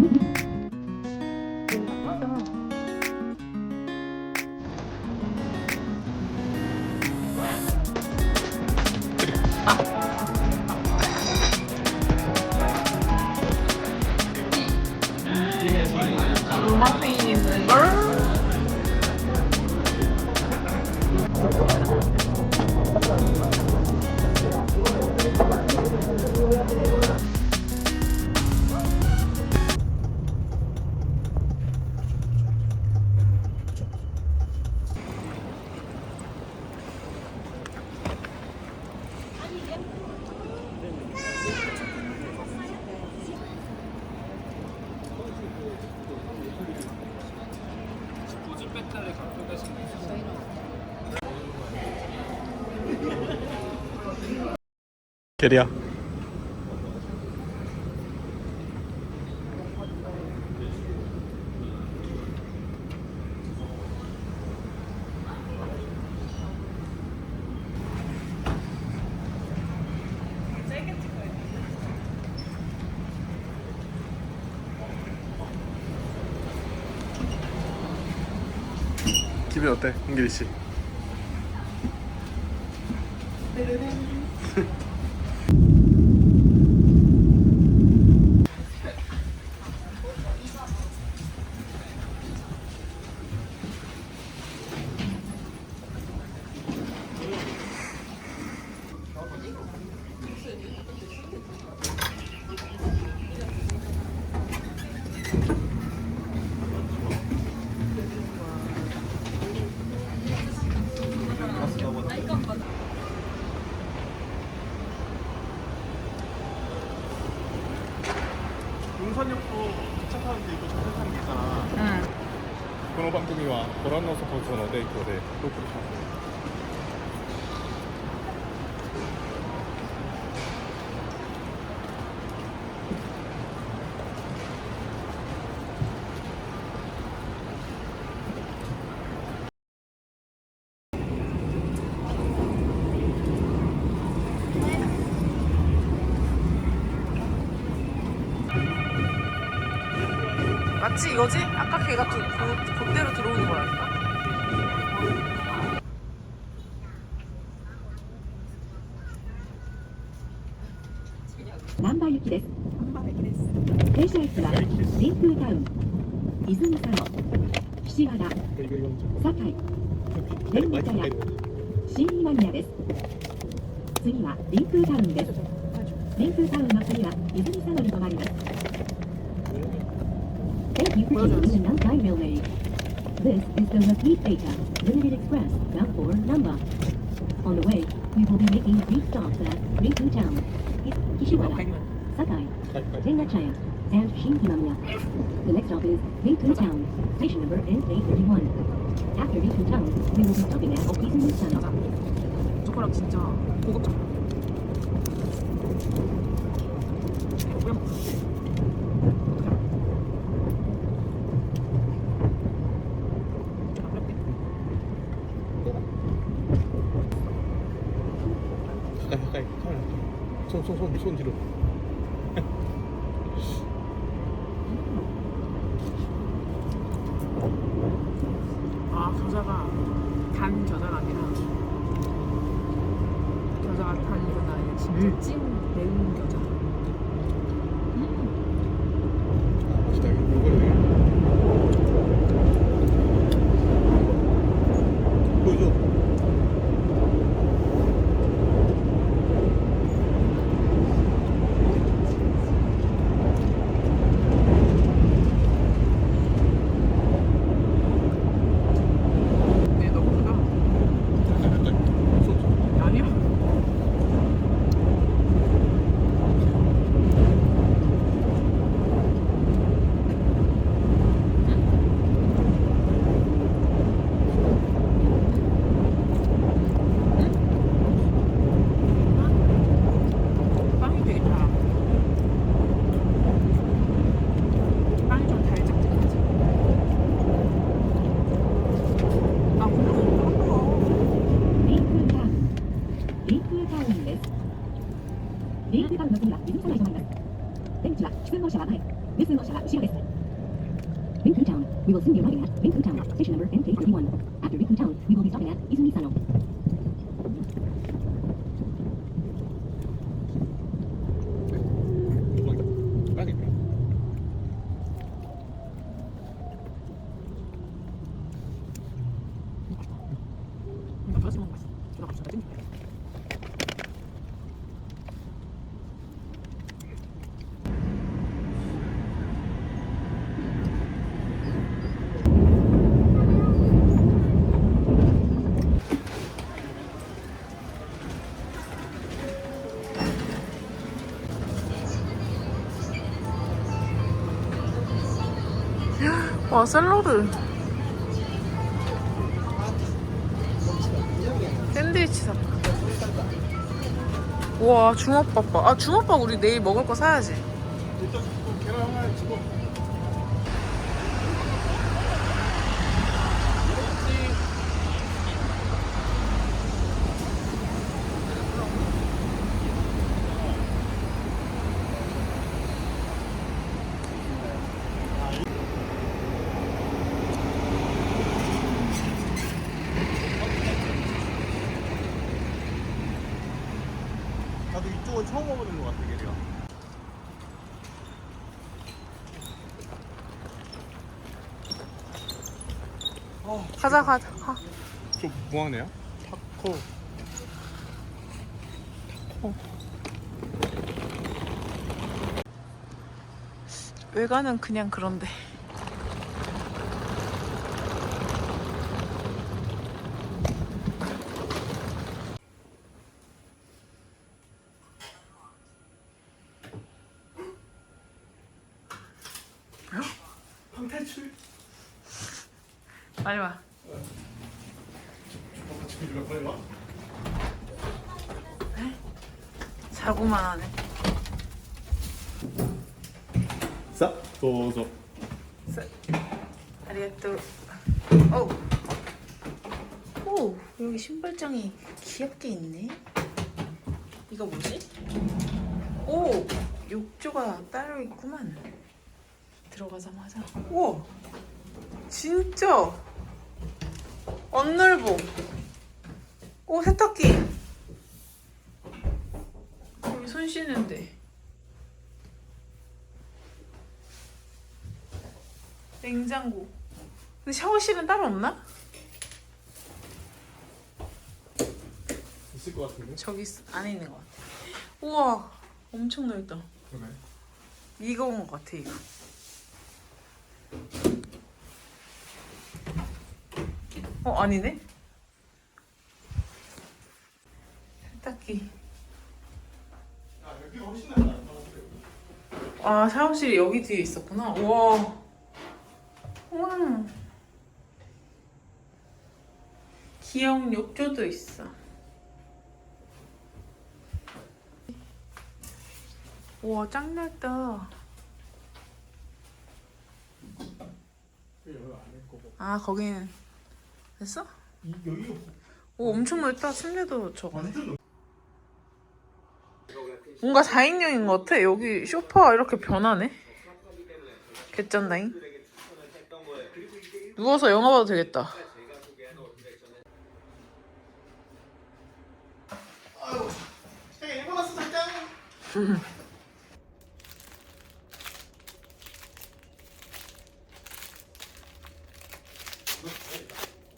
로마 게리야 기분 어때, 홍길이 씨? ranno sono dentro te, tu facciamo. 맞지 이거지? 아까 걔가 그, 그, 그대로 들어오는 거야. 次はリンタウンです。リンタウンの次は泉佐野に止まります。Thank you for choosing the Nankai Railway. This is the Repeat Data Limited Express, bound for Namba. On the way, we will be making brief stops at Riku Town, Kishiwara, Sakai, Tengachaya, and Shinimamiya. The next stop is Riku Town, station number N831. After Riku Town, we will be stopping at Okizumi Sano. 고급져. 가까이 가까이 카메라 손손손 손 뒤로 아 겨자가 단 겨자가 아니라 겨자가 단 겨자 아니라 진짜 음. 찐 매운 겨자. 아 맛있다 이거 이거 보여줘 네 너무 크다. 가까이 가까이 손 손. 아니야? Sunmo Shabbat. This Sunmo Shabbat. Shiro desu. Rinku Town. We will soon be arriving at Rinku Town. Station number MK31. After Rinku Town, we will be stopping at Izumi Sano. 빨리. 와 샐러드 샌드위치 사 우와 주먹밥 봐. 아 주먹밥 우리 내일 먹을 거 사야지 일단 계란 하나 집어. 나도 이쪽은 처음 와보는 것 같아, 게리야. 가자 가자 가. 좀 뭐하네요? 타코. 외관은 그냥 그런데 황탈출. 빨리 와 지금 빨리 와. 자고만 하네 오. 오 여기 신발장이 귀엽게 있네. 이거 뭐지? 오! 욕조가 따로 있구만. 들어가자마자. 우와 진짜! 안 넓어 오 세탁기! 여기 손 씻는데 냉장고 근데 샤워실은 따로 없나? 있을 것 같은데? 저기 있- 안에 있는 것 같아. 우와, 엄청 넓다. 그러네. 이거 온 것 같아, 이거. 어, 아니네? 세탁기. 아, 여기가 훨씬 낫다. 아, 샤워실이 여기 뒤에 있었구나. 우와. 우와. 귀여운 욕조도 있어. 우와, 짱 넓다. 여기 안에 거고. 아, 거기는 됐어? 오, 엄청 넓다. 침대도 저거네. 뭔가 4인용인 것 같아. 여기 쇼파가 이렇게 변하네. 개쩐다잉. 누워서 영화 봐도 되겠다.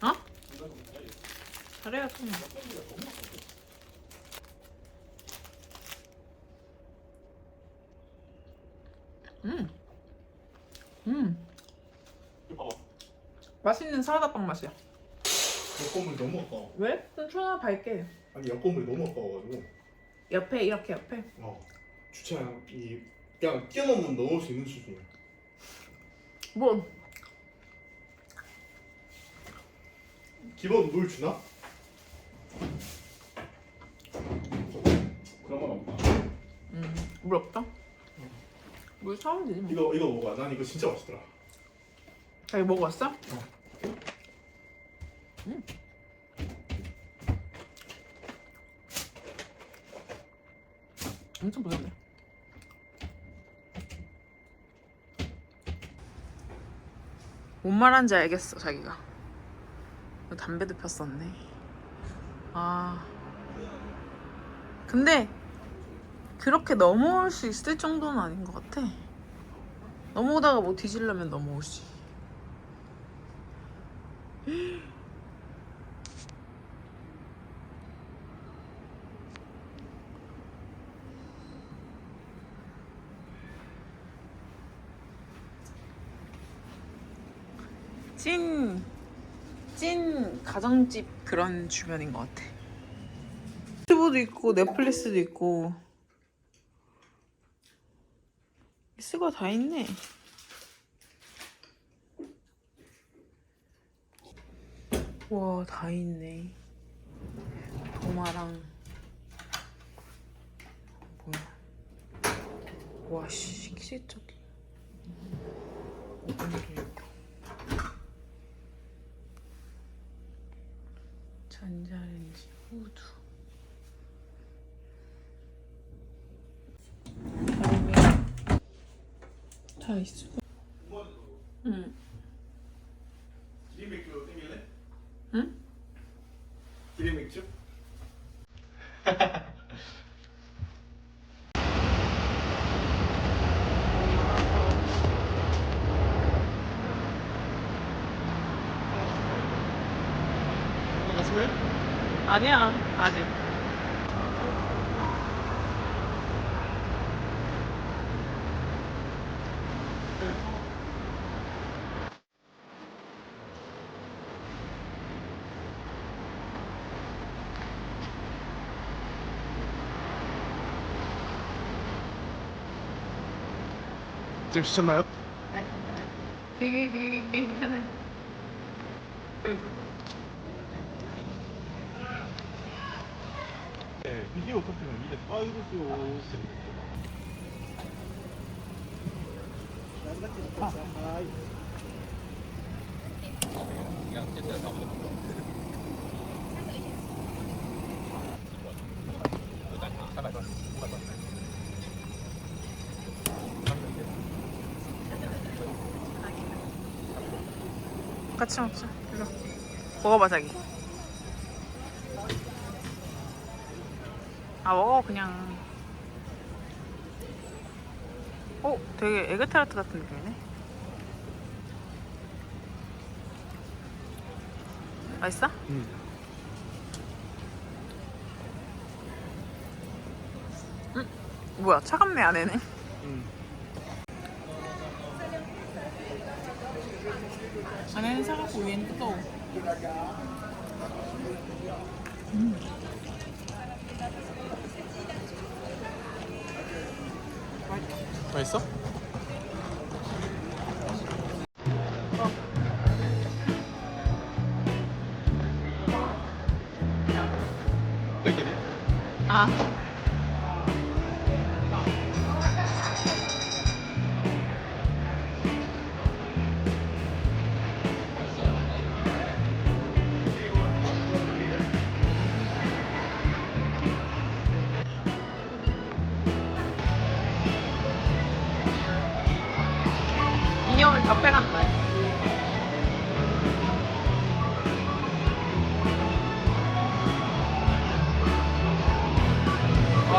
어? 잘해야 좀. 음. 음. 봐봐. 맛있는 사라다빵 맛이야. 여권물이 너무 아까워. 왜? 좀 초나 밝게. 아니 여권물이 너무 아까워가지고. 옆에 이렇게 옆에. 어. 주차장 이 그냥 뛰어넘으면 넣을 수 있는 수준이야. 뭐 기본 물 주나? 그런 건 없나? 음, 물 없다? 물 사오면 되지 뭐. 이거 이거 먹어. 난 이거 진짜 맛있더라. 자기 먹어봤어? 음. 엄청 부드럽네. 뭔 말한지 알겠어 자기가. 담배도 폈었네. 아. 근데 그렇게 넘어올 수 있을 정도는 아닌 것 같아. 넘어오다가 뭐 뒤질려면 넘어오지. 가정집 그런 주변인 것 같아. 유튜브도 있고 넷플릭스도 있고 수가 다 있네. 와, 다 있네. 도마랑 뭐야? 와, 씨, 기계적인. 오븐도 있고. 전자레인지, 후드. 다 있어. 응. 기린 맥주 땡길래? 응? 기린 맥주? 갔어요? 아니야, 아직. 지금 시켰나요? 되게, 되게 괜찮아. 네, 비디오 커피는 이제 빠이로스요. 같이 먹자. 일로. 먹어봐, 자기. 아, 먹어, 그냥. 어, 되게 에그타르트 같은 느낌이네. 맛있어? 응. 뭐야, 차갑네, 안에는. 응. 안에는 차갑고 위에는 뜨거워. 맛있어? 땡길이? 아.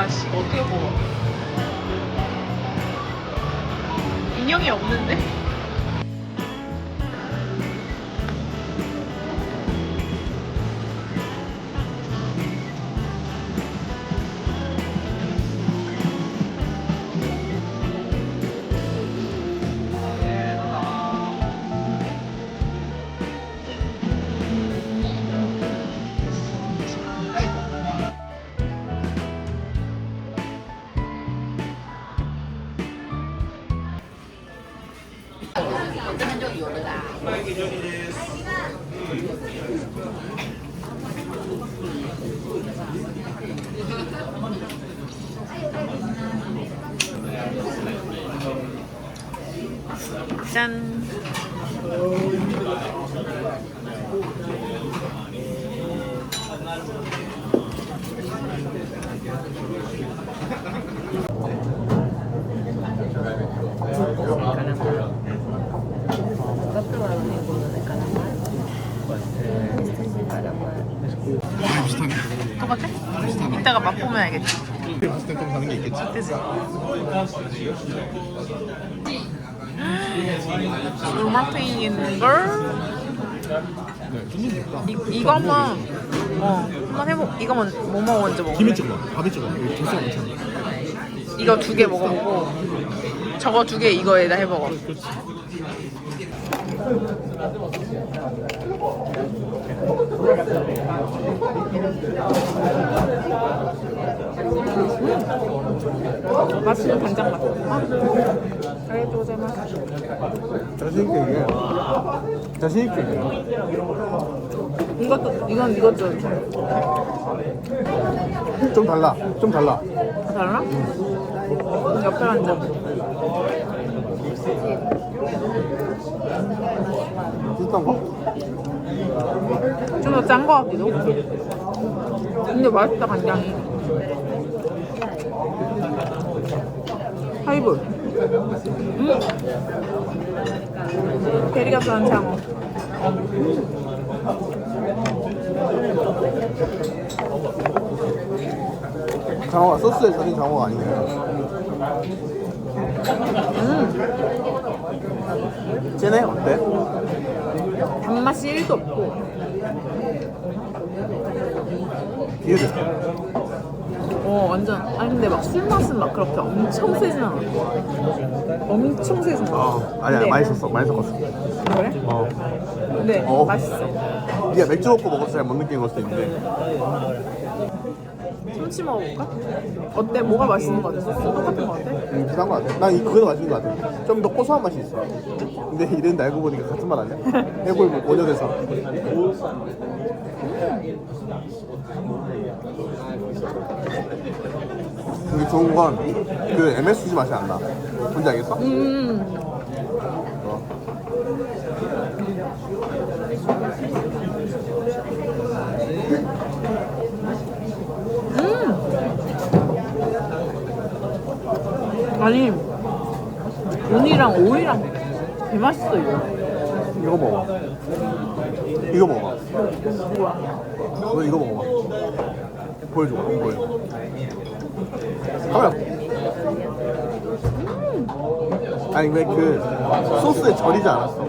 와, 씨, 어떻게 먹어? 인형이 없는데? 짠. 똑같아? 이따가 맛보면 알겠지 비슷해 좀 다른 게 있겠지 그치? 로마페인걸 네, 김치 좋다. 이, 이거만 어 한번 해보 이거만 뭐 먹어 먼저 먹어 김이 찍어. 밥이 찍어. 진짜 괜찮아. 이거 두 개 먹어보고 저거 두 개 이거에다 해먹어 그렇지. 맛있는 간장 맛 아, 그래도 제 맛 자신있게 얘기해. 자신있게 얘기해. 이것도 이건 이것도 좀 달라. 좀 달라. 달라? 옆에 앉아 비슷한 거? 좀더 짠 거 같기도 근데 맛있다 간장이. 하이볼. 음. 대리가스한 장어. 장어가 소스에 절인 장어가 아니네. 음. 쟤네 어때? 단맛이 1도 없고 비유를. 어 완전 아니 근데 막 술 맛은 막 그렇게 엄청 세진 않아 엄청 세진 않아 어, 아니야 근데- 많이 썼어. 많이 섞었어. 그래? 어. 근데 어. 맛있어 네가 맥주 먹고 먹어서 잘못 느끼는 걸 수도 있는데. 참치 먹어볼까? 어때? 뭐가 맛있는 거 같아? 소스 똑같은 거 같아? 음, 비슷한 거 같아. 난 이- 그거 더 맛있는 거 같아. 좀 더 고소한 맛이 있어. 근데 이랬는데 알고 보니까 같은 맛 아니야? 해골 뭐 원효대사. 이게 좋은 건 그 MSG 맛이 안 나. 뭔지 알겠어? 음 아니 운이랑 오이랑 개 맛있어 이거 이거 먹어. 이거 먹어. 너 이거 먹어봐. 보여줘 봐. 보여줘. 카메라. 아니 왜 그 소스에 절이지 않았어.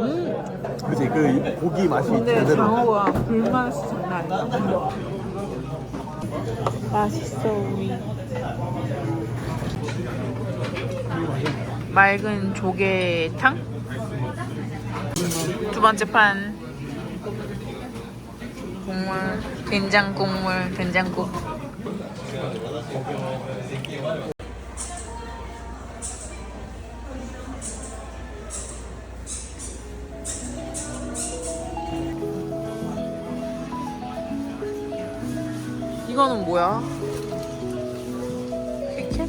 음 그치 그 이- 고기 맛이 근데 제대로. 장어가 불맛이 장난 아니야 맛있어 우리 맑은 조개탕 두 번째 판 국물 된장 국물 된장국 이거는 뭐야? 퀴켓?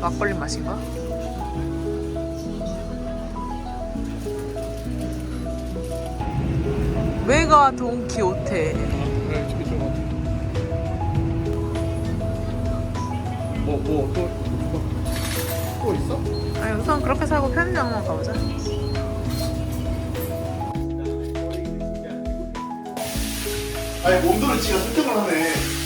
막걸리 맛인가? 메가 돈키호테 네, 저기 좀. 뭐뭐또또 또 있어? 아니 우선 그렇게 사고 편의점 한번 가보자 아니 몸도를 지가 선택을 하네.